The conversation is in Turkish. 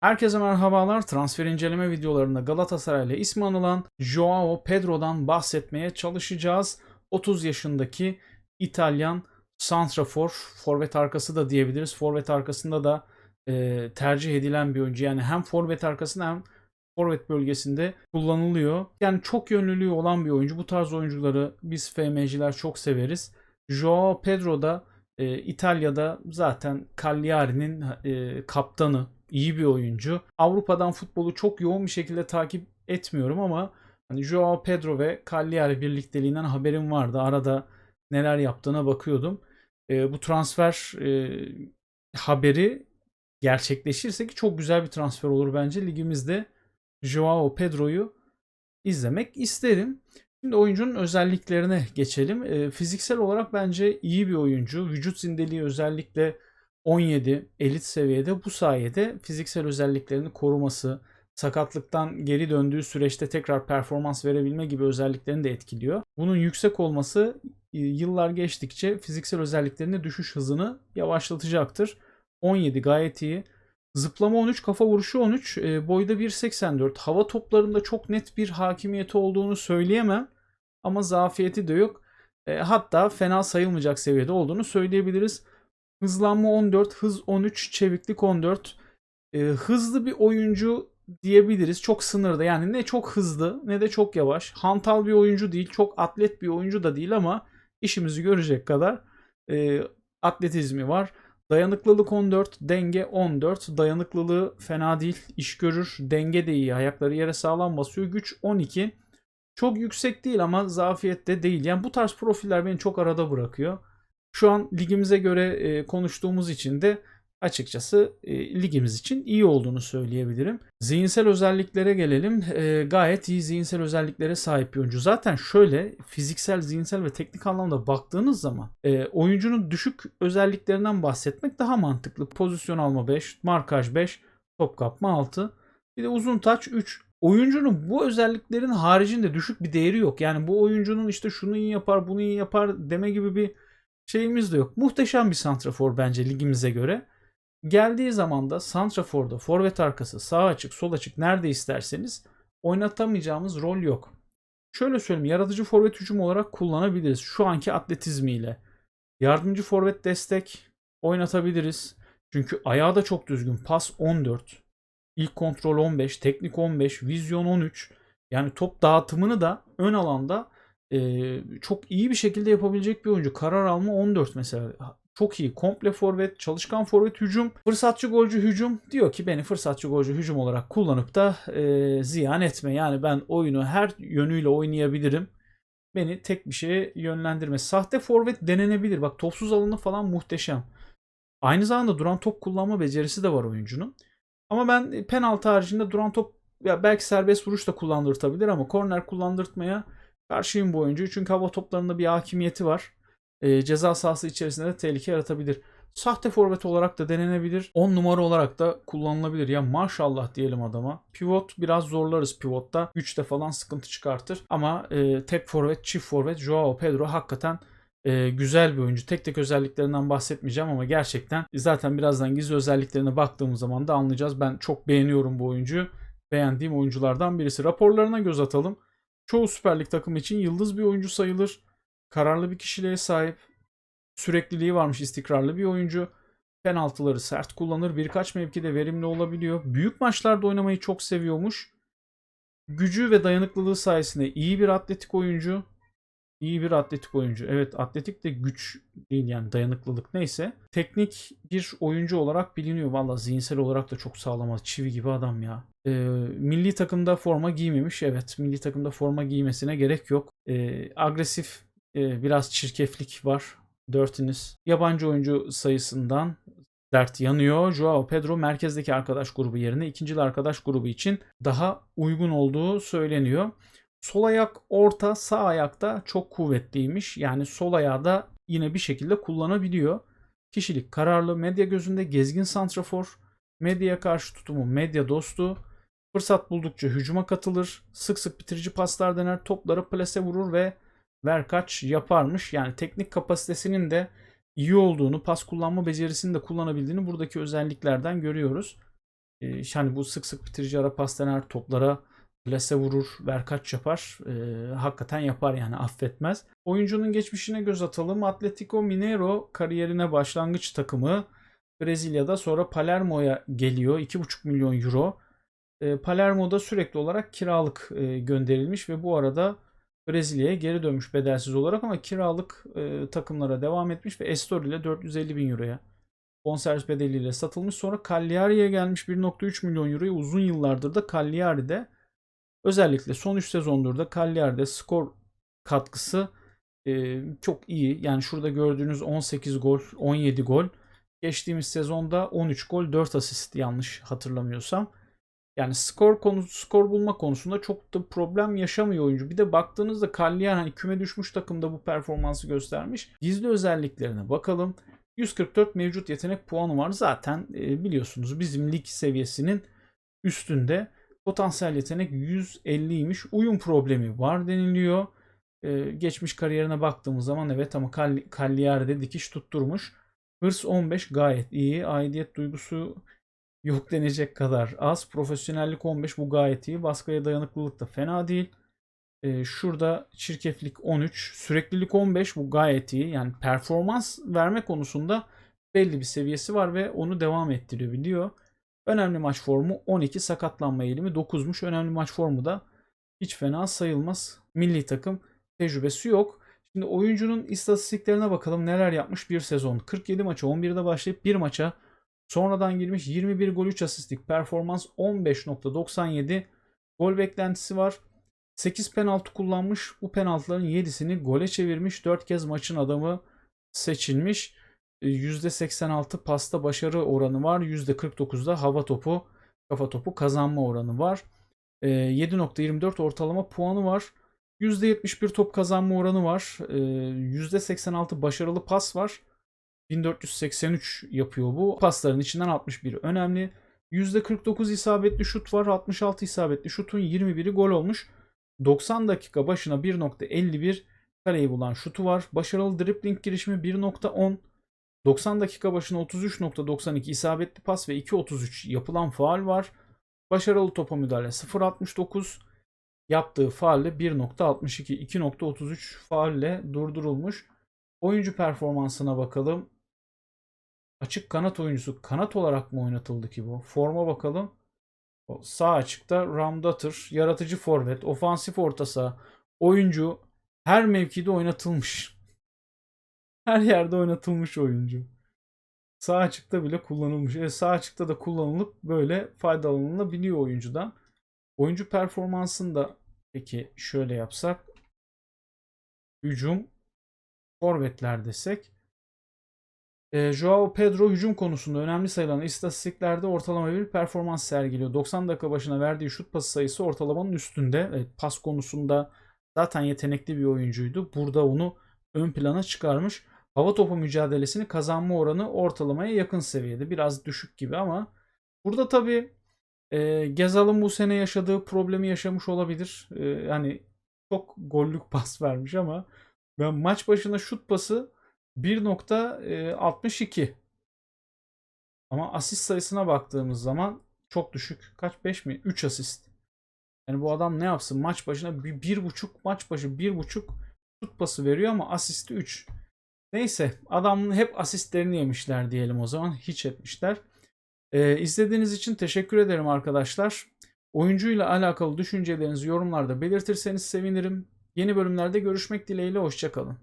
Herkese merhabalar. Transfer inceleme videolarında Galatasaray'la ismi anılan Joao Pedro'dan bahsetmeye çalışacağız. 30 yaşındaki İtalyan santrafor, forvet arkası da diyebiliriz. Forvet arkasında da e, tercih edilen bir oyuncu. Yani hem forvet arkasında hem forvet bölgesinde kullanılıyor. Yani çok yönlülüğü olan bir oyuncu. Bu tarz oyuncuları biz FM'ciler çok severiz. Joao Pedro da e, İtalya'da zaten Cagliari'nin e, kaptanı, iyi bir oyuncu. Avrupa'dan futbolu çok yoğun bir şekilde takip etmiyorum ama hani Joao Pedro ve Cagliari birlikteliğinden haberim vardı. Arada neler yaptığına bakıyordum. E, bu transfer e, haberi gerçekleşirse ki çok güzel bir transfer olur bence. Ligimizde Joao Pedro'yu izlemek isterim. Şimdi oyuncunun özelliklerine geçelim. E, fiziksel olarak bence iyi bir oyuncu. Vücut zindeliği özellikle 17 elit seviyede bu sayede fiziksel özelliklerini koruması, sakatlıktan geri döndüğü süreçte tekrar performans verebilme gibi özelliklerini de etkiliyor. Bunun yüksek olması e, yıllar geçtikçe fiziksel özelliklerinde düşüş hızını yavaşlatacaktır. 17 gayet iyi. Zıplama 13, kafa vuruşu 13, e, boyda 1.84. Hava toplarında çok net bir hakimiyeti olduğunu söyleyemem ama zafiyeti de yok. E, hatta fena sayılmayacak seviyede olduğunu söyleyebiliriz. Hızlanma 14, hız 13, çeviklik 14. E, hızlı bir oyuncu diyebiliriz. Çok sınırda yani ne çok hızlı ne de çok yavaş. Hantal bir oyuncu değil, çok atlet bir oyuncu da değil ama işimizi görecek kadar e, atletizmi var. Dayanıklılık 14, denge 14. Dayanıklılığı fena değil, iş görür. Denge de iyi, ayakları yere sağlam basıyor. Güç 12. Çok yüksek değil ama zafiyet de değil. Yani bu tarz profiller beni çok arada bırakıyor. Şu an ligimize göre e, konuştuğumuz için de açıkçası e, ligimiz için iyi olduğunu söyleyebilirim. Zihinsel özelliklere gelelim. E, gayet iyi zihinsel özelliklere sahip bir oyuncu. Zaten şöyle fiziksel, zihinsel ve teknik anlamda baktığınız zaman e, oyuncunun düşük özelliklerinden bahsetmek daha mantıklı. Pozisyon alma 5, markaj 5, top kapma 6. Bir de uzun taç 3. Oyuncunun bu özelliklerin haricinde düşük bir değeri yok. Yani bu oyuncunun işte şunu iyi yapar, bunu iyi yapar deme gibi bir şeyimiz de yok. Muhteşem bir santrafor bence ligimize göre. Geldiği zaman da santraforda forvet arkası sağ açık sol açık nerede isterseniz oynatamayacağımız rol yok. Şöyle söyleyeyim yaratıcı forvet hücum olarak kullanabiliriz şu anki atletizmiyle. Yardımcı forvet destek oynatabiliriz. Çünkü ayağı da çok düzgün. Pas 14. İlk kontrol 15. Teknik 15. Vizyon 13. Yani top dağıtımını da ön alanda e, çok iyi bir şekilde yapabilecek bir oyuncu. Karar alma 14 mesela. Çok iyi. Komple forvet, çalışkan forvet hücum, fırsatçı golcü hücum. Diyor ki beni fırsatçı golcü hücum olarak kullanıp da e, ziyan etme. Yani ben oyunu her yönüyle oynayabilirim. Beni tek bir şeye yönlendirme. Sahte forvet denenebilir. Bak topsuz alanı falan muhteşem. Aynı zamanda duran top kullanma becerisi de var oyuncunun. Ama ben penaltı haricinde duran top ya belki serbest vuruş da kullandırtabilir ama korner kullandırtmaya karşıyım bu oyuncuyu. Çünkü hava toplarında bir hakimiyeti var. E, ceza sahası içerisinde de tehlike yaratabilir. Sahte forvet olarak da denenebilir. 10 numara olarak da kullanılabilir. Ya maşallah diyelim adama. Pivot biraz zorlarız pivotta. 3'te falan sıkıntı çıkartır. Ama e, tek forvet, çift forvet Joao Pedro hakikaten e, güzel bir oyuncu. Tek tek özelliklerinden bahsetmeyeceğim ama gerçekten zaten birazdan gizli özelliklerine baktığımız zaman da anlayacağız. Ben çok beğeniyorum bu oyuncuyu. Beğendiğim oyunculardan birisi. Raporlarına göz atalım. Çoğu Süper Lig takımı için yıldız bir oyuncu sayılır. Kararlı bir kişiliğe sahip. Sürekliliği varmış istikrarlı bir oyuncu. Penaltıları sert kullanır. Birkaç mevkide verimli olabiliyor. Büyük maçlarda oynamayı çok seviyormuş. Gücü ve dayanıklılığı sayesinde iyi bir atletik oyuncu. İyi bir atletik oyuncu. Evet atletik de güç değil yani dayanıklılık neyse. Teknik bir oyuncu olarak biliniyor. Valla zihinsel olarak da çok sağlam. Çivi gibi adam ya. Ee, milli takımda forma giymemiş. Evet milli takımda forma giymesine gerek yok. Ee, agresif e, biraz çirkeflik var. Dörtiniz. Yabancı oyuncu sayısından dert yanıyor. Joao Pedro merkezdeki arkadaş grubu yerine ikincil arkadaş grubu için daha uygun olduğu söyleniyor. Sol ayak orta, sağ ayakta çok kuvvetliymiş. Yani sol ayağı da yine bir şekilde kullanabiliyor. Kişilik kararlı, medya gözünde gezgin santrafor, medyaya karşı tutumu medya dostu, fırsat buldukça hücuma katılır, sık sık bitirici paslar dener, topları plase vurur ve ver kaç yaparmış. Yani teknik kapasitesinin de iyi olduğunu, pas kullanma becerisini de kullanabildiğini buradaki özelliklerden görüyoruz. E, hani bu sık sık bitirici ara pas dener, toplara plase vurur, verkaç yapar. E, hakikaten yapar yani affetmez. Oyuncunun geçmişine göz atalım. Atletico Mineiro kariyerine başlangıç takımı. Brezilya'da sonra Palermo'ya geliyor. 2,5 milyon euro. E, Palermo'da sürekli olarak kiralık e, gönderilmiş ve bu arada Brezilya'ya geri dönmüş bedelsiz olarak ama kiralık e, takımlara devam etmiş ve Estoril ile 450 bin euroya bonservis bedeliyle satılmış. Sonra Cagliari'ye gelmiş 1.3 milyon euroya uzun yıllardır da Cagliari'de özellikle son 3 sezondur da Cagliari'de skor katkısı e, çok iyi. Yani şurada gördüğünüz 18 gol, 17 gol. Geçtiğimiz sezonda 13 gol, 4 asist yanlış hatırlamıyorsam. Yani skor konu skor bulma konusunda çok da problem yaşamıyor oyuncu. Bir de baktığınızda Cagliari hani küme düşmüş takımda bu performansı göstermiş. Gizli özelliklerine bakalım. 144 mevcut yetenek puanı var. Zaten e, biliyorsunuz bizim lig seviyesinin üstünde. Potansiyel yetenek 150'ymiş. Uyum problemi var deniliyor. E, geçmiş kariyerine baktığımız zaman evet ama Cagliari'de dikiş tutturmuş. Hırs 15 gayet iyi. Aidiyet duygusu yok denecek kadar az. Profesyonellik 15 bu gayet iyi. Baskıya dayanıklılık da fena değil. Ee, şurada çirkeflik 13, süreklilik 15 bu gayet iyi. Yani performans verme konusunda belli bir seviyesi var ve onu devam ettirebiliyor. Önemli maç formu 12, sakatlanma eğilimi 9'muş. Önemli maç formu da hiç fena sayılmaz. Milli takım tecrübesi yok. Şimdi oyuncunun istatistiklerine bakalım neler yapmış bir sezon. 47 maça 11'de başlayıp bir maça sonradan girmiş 21 gol 3 asistlik performans 15.97 gol beklentisi var. 8 penaltı kullanmış. Bu penaltıların 7'sini gole çevirmiş. 4 kez maçın adamı seçilmiş. %86 pasta başarı oranı var. %49'da hava topu, kafa topu kazanma oranı var. 7.24 ortalama puanı var. %71 top kazanma oranı var. %86 başarılı pas var. 1483 yapıyor bu. Pasların içinden 61 önemli. %49 isabetli şut var. 66 isabetli şutun 21'i gol olmuş. 90 dakika başına 1.51 kaleyi bulan şutu var. Başarılı dribbling girişimi 1.10. 90 dakika başına 33.92 isabetli pas ve 2.33 yapılan faal var. Başarılı topa müdahale 0.69. Yaptığı faalle 1.62 2.33 faalle durdurulmuş. Oyuncu performansına bakalım. Açık kanat oyuncusu kanat olarak mı oynatıldı ki bu? Forma bakalım. Sağ açıkta Ramdatır, yaratıcı forvet, ofansif orta saha, oyuncu her mevkide oynatılmış. Her yerde oynatılmış oyuncu. Sağ açıkta bile kullanılmış. E, sağ açıkta da kullanılıp böyle faydalanılabiliyor oyuncudan. Oyuncu performansını da peki şöyle yapsak. Hücum forvetler desek. E, Joao Pedro hücum konusunda önemli sayılan istatistiklerde ortalama bir performans sergiliyor. 90 dakika başına verdiği şut pası sayısı ortalamanın üstünde. Evet, pas konusunda zaten yetenekli bir oyuncuydu. Burada onu ön plana çıkarmış. Hava topu mücadelesini kazanma oranı ortalamaya yakın seviyede. Biraz düşük gibi ama burada tabii e, Gezal'ın bu sene yaşadığı problemi yaşamış olabilir. E, yani çok gollük pas vermiş ama ben maç başına şut pası 1.62 ama asist sayısına baktığımız zaman çok düşük. Kaç 5 mi? 3 asist. Yani bu adam ne yapsın? Maç başına bir, bir buçuk maç başı bir buçuk şut pası veriyor ama asisti 3. Neyse adamın hep asistlerini yemişler diyelim o zaman. Hiç etmişler. Ee, izlediğiniz için teşekkür ederim arkadaşlar. Oyuncuyla alakalı düşüncelerinizi yorumlarda belirtirseniz sevinirim. Yeni bölümlerde görüşmek dileğiyle hoşçakalın.